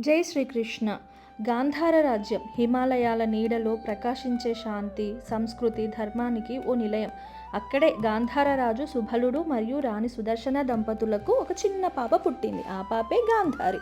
జై శ్రీకృష్ణ. గాంధార రాజ్యం హిమాలయాల నీడలో ప్రకాశించే శాంతి సంస్కృతి ధర్మానికి ఓ నిలయం. అక్కడే గాంధార రాజు మరియు రాణి సుదర్శన దంపతులకు ఒక చిన్న పాప పుట్టింది. ఆ పాపే గాంధారి.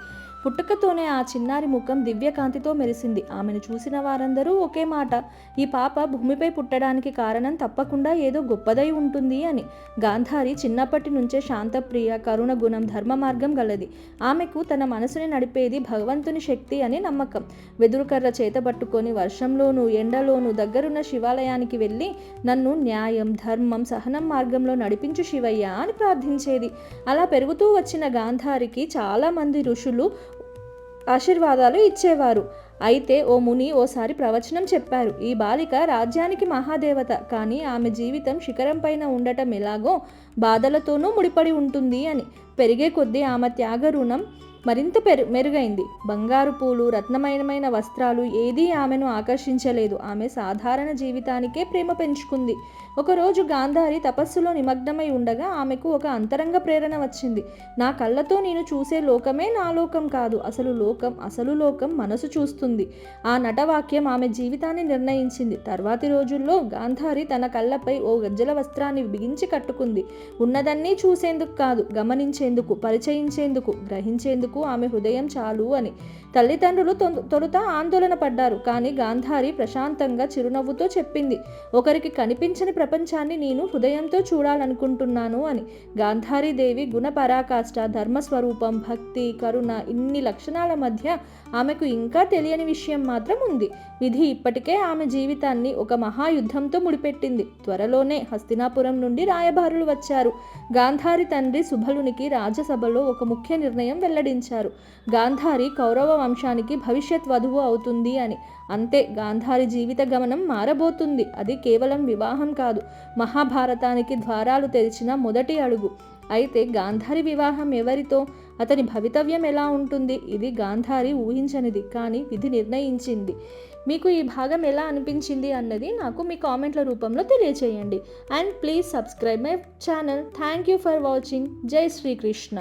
పుట్టుకతోనే ఆ చిన్నారి ముఖం దివ్యకాంతితో మెరిసింది. ఆమెను చూసిన వారందరూ ఒకే మాట ఈ పాప భూమిపై పుట్టడానికి కారణం తప్పకుండా ఏదో గొప్పదై ఉంటుంది అని. గాంధారి చిన్నప్పటి నుంచే శాంతప్రియ కరుణ గుణం ధర్మ మార్గం గలది. ఆమెకు తన మనసుని నడిపేది భగవంతుని శక్తి అని నమ్మకం. వెదురుకర్ర చేతబట్టుకొని వర్షంలోనూ ఎండలోనూ దగ్గరున్న శివాలయానికి వెళ్ళి నన్ను న్యాయం ధర్మం సహనం మార్గంలో నడిపించు శివయ్య అని ప్రార్థించేది. అలా పెరుగుతూ వచ్చిన గాంధారికి చాలామంది ఋషులు ఆశీర్వాదాలు ఇచ్చేవారు. అయితే ఓ ముని ఓసారి ప్రవచనం చెప్పారు. ఈ బాలిక రాజ్యానికి మహాదేవత. కానీ ఆమె జీవితం శిఖరం పైన ఉండటం ఎలాగో బాధలతోనూ ముడిపడి ఉంటుంది అని. పెరిగే కొద్దీ ఆమె త్యాగ రుణం మరింత పెరు మెరుగైంది. బంగారు పూలు రత్నమయమైన వస్త్రాలు ఏదీ ఆమెను ఆకర్షించలేదు. ఆమె సాధారణ జీవితానికే ప్రేమ పెంచుకుంది. ఒకరోజు గాంధారి తపస్సులో నిమగ్నమై ఉండగా ఆమెకు ఒక అంతరంగ ప్రేరణ వచ్చింది. నా కళ్ళతో నేను చూసే లోకమే నా లోకం కాదు. అసలు లోకం అసలు లోకం మనసు చూస్తుంది. ఆ నటవాక్యం ఆమె జీవితాన్ని నిర్ణయించింది. తర్వాతి రోజుల్లో గాంధారి తన కళ్ళపై ఓ గజ్జల వస్త్రాన్ని బిగించి కట్టుకుంది. ఉన్నదన్నీ చూసేందుకు కాదు గమనించేందుకు పరిచయించేందుకు గ్రహించేందుకు ఆమె హృదయం చాలు అని. తల్లిదండ్రులు తొలుత ఆందోళన పడ్డారు. కానీ గాంధారి ప్రశాంతంగా చిరునవ్వుతో చెప్పింది ఒకరికి కనిపించని ప్రపంచాన్ని నేను హృదయంతో చూడాలనుకుంటున్నాను అని. గాంధారి దేవి గుణ పరాకాష్ట ధర్మస్వరూపం భక్తి కరుణ ఇన్ని లక్షణాల మధ్య ఆమెకు ఇంకా తెలియని విషయం మాత్రం ఉంది. విధి ఇప్పటికే ఆమె జీవితాన్ని ఒక మహాయుద్ధంతో ముడిపెట్టింది. త్వరలోనే హస్తినాపురం నుండి రాయబారులు వచ్చారు. గాంధారి తండ్రి సుభలునికి రాజ్యసభలో ఒక ముఖ్య నిర్ణయం వెల్లడింది. వెల్లడించారు గాంధారి కౌరవ వంశానికి భవిష్యత్ వధువు అవుతుంది అని. అంతే గాంధారి జీవిత గమనం మారబోతుంది. అది కేవలం వివాహం కాదు మహాభారతానికి ద్వారాలు తెరిచిన మొదటి అడుగు. అయితే గాంధారి వివాహం ఎవరితో? అతని భవితవ్యం ఎలా ఉంటుంది? ఇది గాంధారి ఊహించనిది కానీ విధి నిర్ణయించింది. మీకు ఈ భాగం ఎలా అనిపించింది అన్నది నాకు మీ కామెంట్ల రూపంలో తెలియచేయండి. And please subscribe my channel. Thank you for watching. Jai Srikrishna